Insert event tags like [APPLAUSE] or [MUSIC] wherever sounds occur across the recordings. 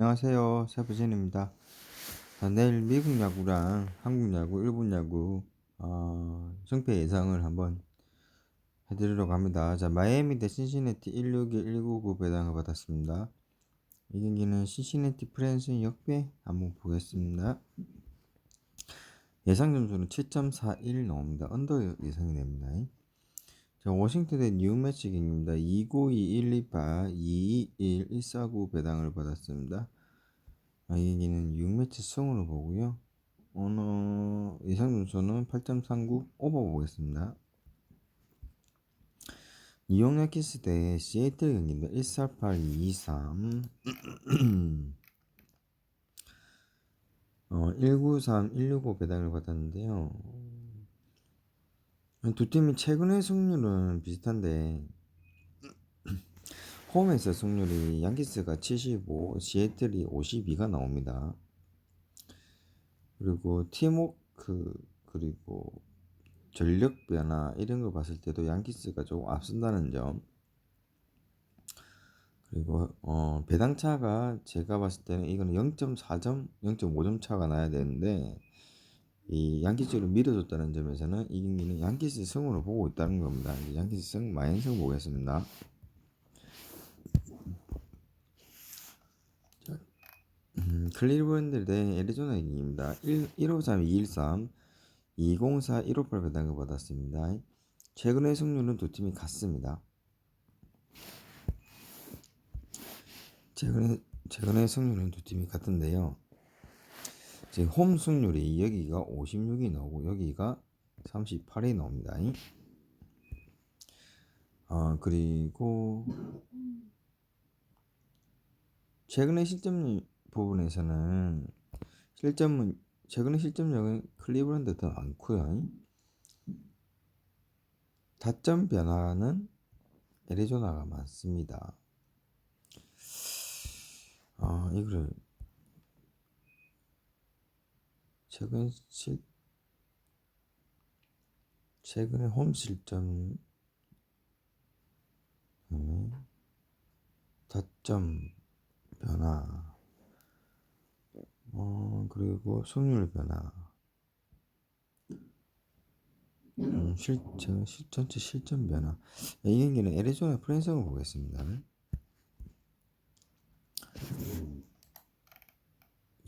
안녕하세요. 세부진입니다. 자, 내일 미국 야구랑 한국 야구, 일본 야구 어, 승패 예상을 한번 해드리려고 합니다. 자, 마이애미 대 신시내티 161, 199 배당을 받았습니다. 이 경기는 신시내티 프랜스 역배 한번 보겠습니다. 예상 점수는 7.41 나옵니다. 언더 예상이 됩니다. 자, 워싱턴 대 뉴매치 경기입니다. 292, 128, 221, 149 배당을 받았습니다. 아, 이 경기는 6매치 승으로 보고요. 오늘 예상 점수는 8.39 오버 보겠습니다. 뉴욕 야키스 대 시애틀 경기입니다. 148, 223 [CLEARS THROAT] 어, 193, 165 배당을 받았는데요. 두 팀이 최근의 승률은 비슷한데 [CLEARS THROAT] 홈에서 승률이 양키스가 75, 시애틀이 52가 나옵니다. 그리고 팀워크 그리고 전력 변화 이런 거 봤을 때도 양키스가 조금 앞선다는 점. 그리고 어 배당 차가 제가 봤을 때는 이거는 0.4점, 0.5점 차가 나야 되는데 이 양키스를 밀어줬다는 점에서는 이 경기는 양키스 승으로 보고 있다는 겁니다. 양키스 승 마이너스 보겠습니다. 음, 클리브랜드 대 애리조나 경기입니다. 1, 153, 213, 204, 158 배당을 받았습니다. 최근의 승률은 두 팀이 같습니다. 최근에 최근의 승률은 두 팀이 같은데요. 지금 홈 승률이 여기가 56이 나오고 여기가 38이 나옵니다. 아 그리고 최근의 실점 부분에서는 실점은 최근의 실점력은 클리브랜드 더 많고요. 다점 변화는 애리조나가 많습니다. 아 이거를 최근 실 최근에 홈 실점 음, 다점 변화 어 그리고 승률 변화. 음, 실, 실, 전체 실점 변화. 이 경기는 애리조나 프랜스를 보겠습니다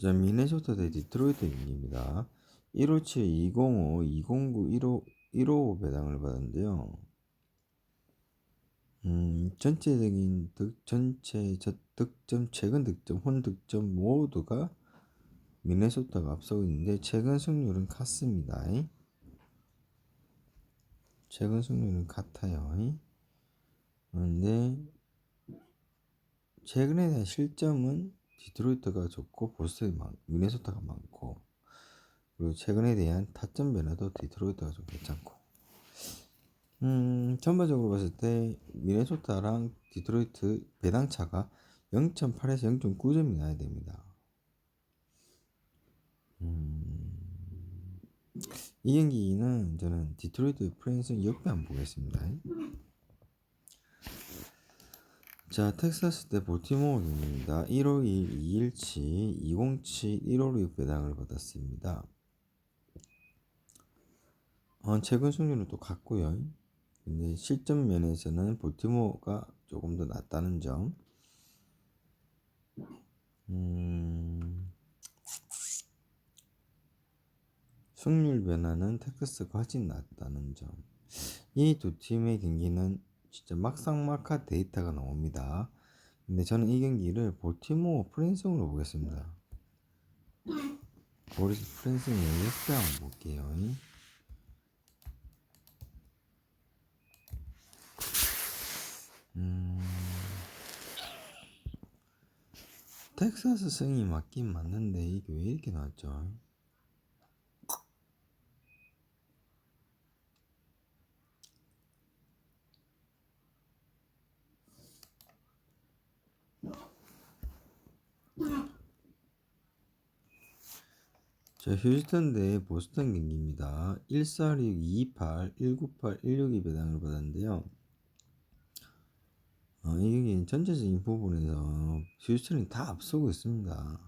자, 미네소타 대 디트로이트 경기입니다. 157, 205, 209, 15, 155 배당을 받았는데요. 음, 전체적인 득, 전체 저 득점, 최근 득점, 혼 득점 모두가 미네소타가 앞서고 있는데 최근 승률은 같습니다. 최근 승률은 같아요. 그런데 최근에 대한 실점은 디트로이트가 좋고 보스턴이 많, 미네소타가 많고 그리고 최근에 대한 타점 변화도 디트로이트가 좀 괜찮고 음 전반적으로 봤을 때 미네소타랑 디트로이트 배당 차가 0.8에서 0.9점이 나야 됩니다. 음, 이 경기는 저는 디트로이트 프랜스 역배 안 보겠습니다. 자, 텍사스 대 볼티모어 경기입니다. 151, 217, 207, 156 배당을 받았습니다. 어, 최근 승률은 또 같고요. 근데 실점 면에서는 볼티모어가 조금 더 낫다는 점. 음, 승률 변화는 텍사스가 훨씬 낫다는 점. 이 두 팀의 경기는 진짜 막상막하 데이터가 나옵니다. 근데 저는 이 경기를 볼티모어 프랜스으로 보겠습니다. 보리스 프랜스의 역대 한번 볼게요. 음, 텍사스 승이 맞긴 맞는데 이게 왜 이렇게 나왔죠? 자, 휴스턴 대 보스턴 경기입니다. 146, 228, 198, 162 배당을 받았는데요. 어, 어, 이게 전체적인 부분에서 휴스턴이 다 앞서고 있습니다.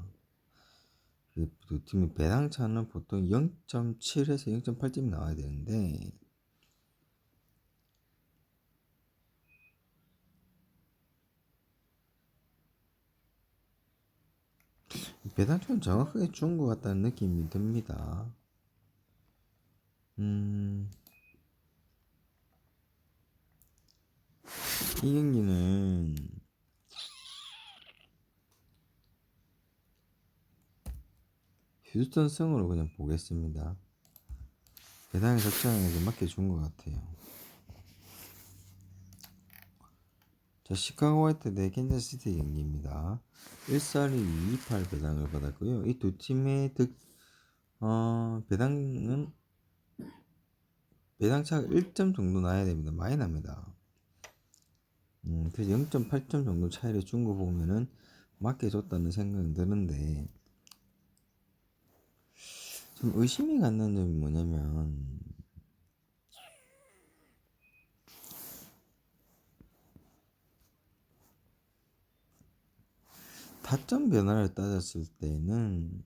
그두 팀의 배당 차는 보통 0.7에서 0.8점 나와야 되는데 배당차는 정확하게 준 것 같다는 느낌이 듭니다. 음, 이 경기는 휴스턴 승으로 그냥 보겠습니다. 배당의 적정에게 맡겨준 것 같아요. 자, 시카고 화이트 대 캔자스시티 경기입니다. 142, 28 배당을 받았고요. 이 두 팀의 득, 어, 배당은 배당차가 1점 정도 나야 됩니다. 많이 납니다. 음, 그래서 0.8점 정도 차이를 준 거 보면은 맞게 줬다는 생각이 드는데 좀 의심이 갖는 점이 뭐냐면 타점 변화를 따졌을 때는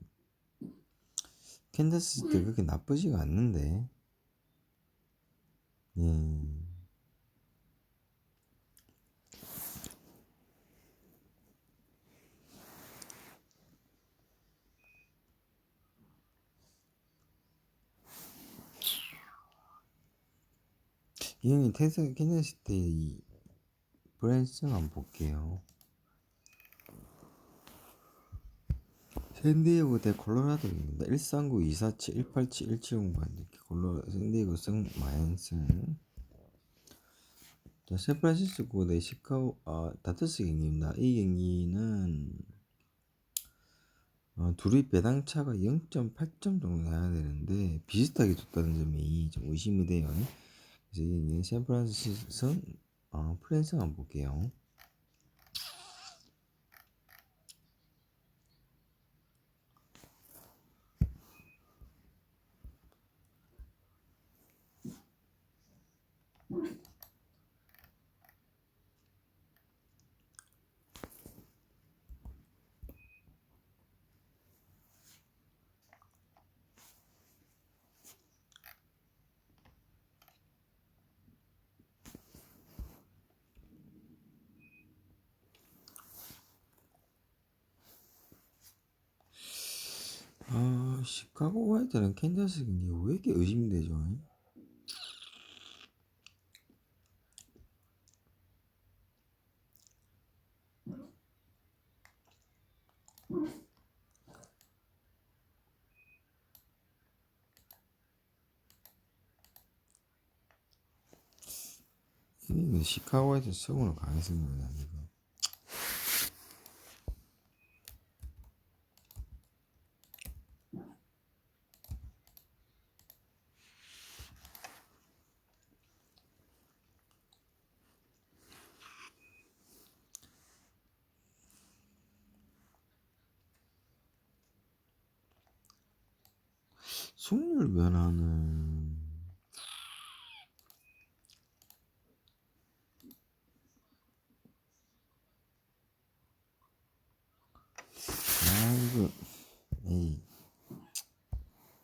캔자스 시티 그렇게 나쁘지가 않는데 예. 이 형이 캔자스 시티 브랜스 한번 볼게요. 샌디에고 대 콜로라도입니다. 139, 247, 187, 1709번 이렇게 콜로 샌디에고 승 마이언슨 자, 샌프란시스코 대 시카고 아 다트스 경기입니다. 이 경기는 어, 둘이 배당차가 0.8점 정도 나야 되는데 비슷하게 줬다는 점이 좀 의심이 돼요. 그래서 이 샌프란시스코 어, 프랜스 한번 볼게요. 아, 시카고 화이트는 캔자스 경기 왜 이렇게 의심이 되죠? 이게 시카고 화이트 승으로 가겠습니다, 승률 변화는. 아 이거 에이.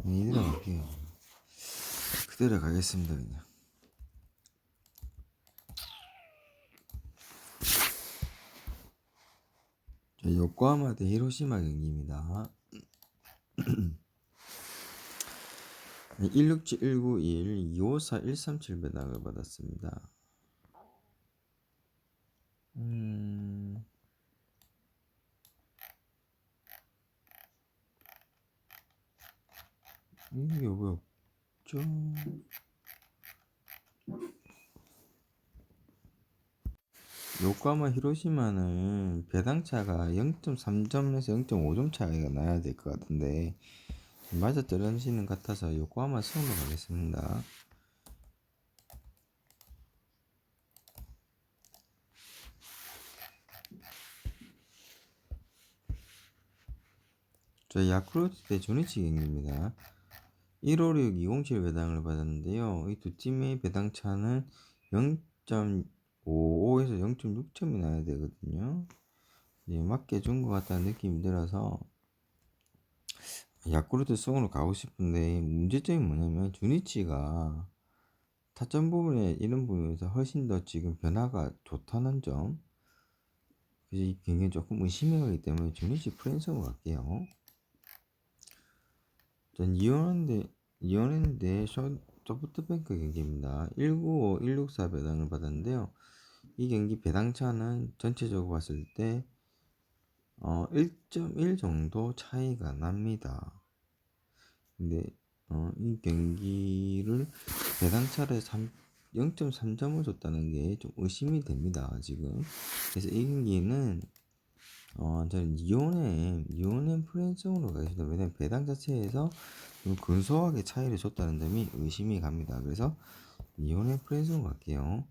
이대로 갈게요. 그대로 가겠습니다 그냥. 자, 요코하마 대 히로시마 경기입니다 167, 191, 254, 137 배당을 받았습니다. 음... 이게 왜 없죠? 요코하마 히로시마는 배당차가 0.3점에서 0.5점 차이가 나야 될 것 같은데 맞아 떨어지는 것 같아서 요코하마 승으로 가겠습니다. 저 야쿠르트 대 조니치 경기입니다. 156, 207 배당을 받았는데요. 이 두 팀의 배당 차는 0. 0.55에서 0.6점이 나야 되거든요. 예, 맞게 준 것 같다는 느낌이 들어서 야쿠르트 승으로 가고 싶은데 문제점이 뭐냐면 주니치가 타점 부분에 이런 부분에서 훨씬 더 지금 변화가 좋다는 점. 그래서 굉장히 조금 의심이 가기 때문에 주니치 프랜스로 갈게요. 전 이혼했는데 이혼했는데 소프트뱅크 경기입니다. 195, 164 배당을 받았는데요. 이 경기 배당차는 전체적으로 봤을 때 어, 1.1 정도 차이가 납니다. 근데 어, 이 경기를 배당차를 0.3점을 줬다는 게 좀 의심이 됩니다. 지금 그래서 이 경기는 어, 저는 이온의 이온의 프랜성으로 가겠습니다. 왜냐면 배당 자체에서 좀 근소하게 차이를 줬다는 점이 의심이 갑니다. 그래서 이온의 프랜성으로 갈게요.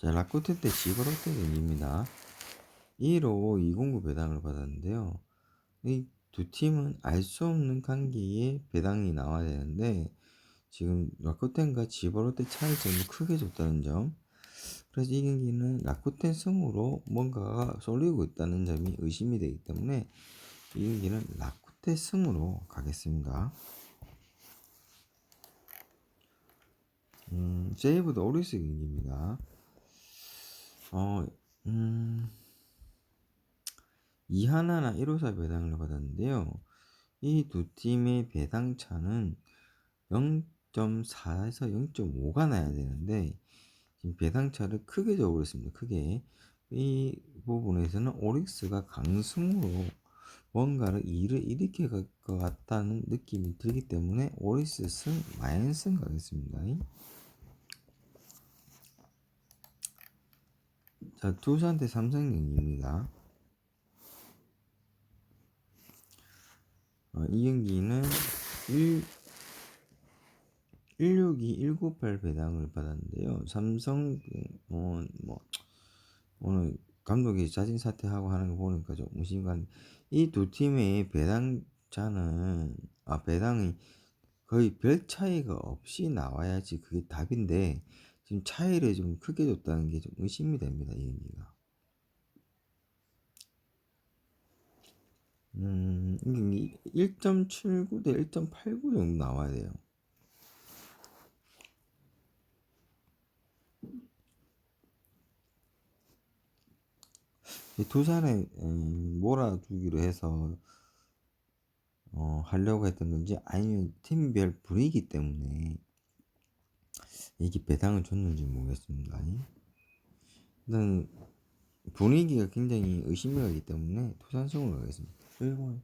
자, 라쿠텐 때 지거로테 경기입니다. 1호 209 배당을 받았는데요. 이 두 팀은 알 수 없는 관계에 배당이 나와야 되는데 지금 라쿠텐과 지버로테 차이점이 크게 줬다는 점 그래서 이 경기는 라쿠텐 승으로 뭔가가 쏠리고 있다는 점이 의심이 되기 때문에 이 경기는 라쿠텐 승으로 가겠습니다. 음, 세이브드 오리스 경기입니다. 어, 음, 이하나나 1호사 배당을 받았는데요. 이 두 팀의 배당 차는 0.4에서 0.5가 나야 되는데 지금 배당 차를 크게 줘버렸습니다. 크게 이 부분에서는 오릭스가 강승으로 뭔가를 일을 일으켜 갈것 같다는 느낌이 들기 때문에 오릭스 승 마이너스 가겠습니다. 자, 두산대 삼성 경기입니다. 어, 이 경기는 1, 162, 198 배당을 받았는데요. 삼성, 어, 뭐, 오늘 감독이 자진 사퇴하고 하는 거 보니까 좀 무심한, 이두 팀의 배당자는, 아, 배당이 거의 별 차이가 없이 나와야지 그게 답인데, 지금 차이를 좀 크게 줬다는 게 좀 의심이 됩니다. 이 경기가. 음, 이1.79 대 1.89 정도 나와야 돼요. 두산에 음, 몰아주기로 해서 어, 하려고 했던 건지 아니면 팀별 분위기 때문에 이게 배당을 줬는지 모르겠습니다. 일단 분위기가 굉장히 의심이 가기 때문에 토산성으로 가겠습니다. 그리고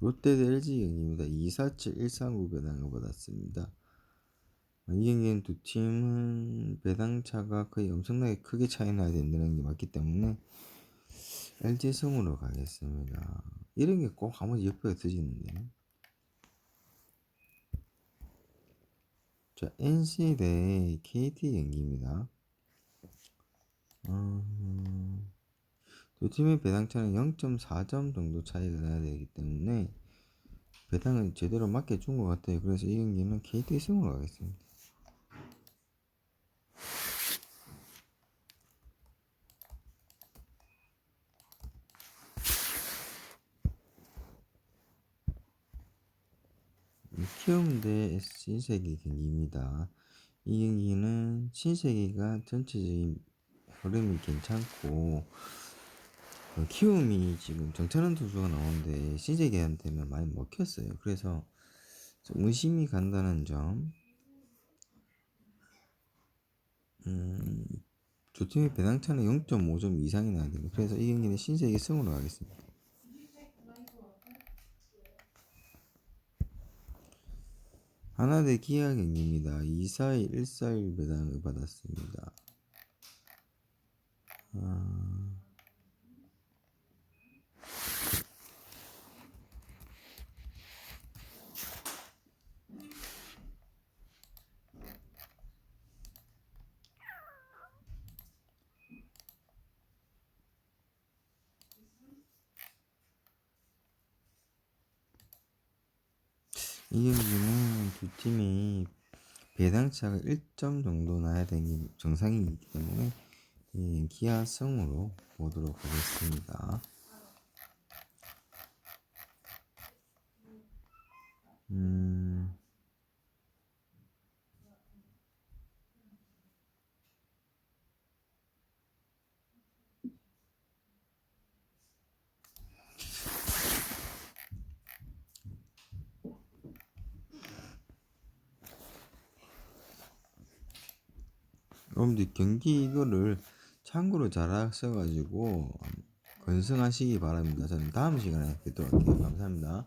롯데 대 LG 경기입니다. 247 139 배당을 받았습니다. 이 경기는 두 팀은 배당차가 거의 엄청나게 크게 차이 나야 된다는 게 맞기 때문에 LG 승으로 가겠습니다. 이런 게꼭한 번씩 옆에 드시는데. 자, NC 대 KT 경기입니다. 음, 두 팀의 배당차는 0.4점 정도 차이가 나야 되기 때문에 배당은 제대로 맞게 준것 같아요. 그래서 이 경기는 KT 승으로 가겠습니다. 키움 대 신세계 경기입니다. 이 경기는 신세계가 전체적인 흐름이 괜찮고 어, 키움이 지금 정찬원 투수가 나오는데 신세계한테는 많이 먹혔어요. 그래서 좀 의심이 간다는 점. 음, 두 팀의 배당차는 0.5점 이상이 나야 됩니다. 그래서 이 경기는 신세계 승으로 가겠습니다. 하나대 기아 경기입니다. 241, 141 배당을 받았습니다. 아... 이 경기는 두 팀이 배당차가 1점 정도 나야 되는 게 정상이기 때문에 예, 기아 승으로 보도록 하겠습니다. 여러분들 경기 이거를 참고로 잘 하셔가지고 건승하시기 바랍니다. 저는 다음 시간에 뵙도록 할게요. 감사합니다.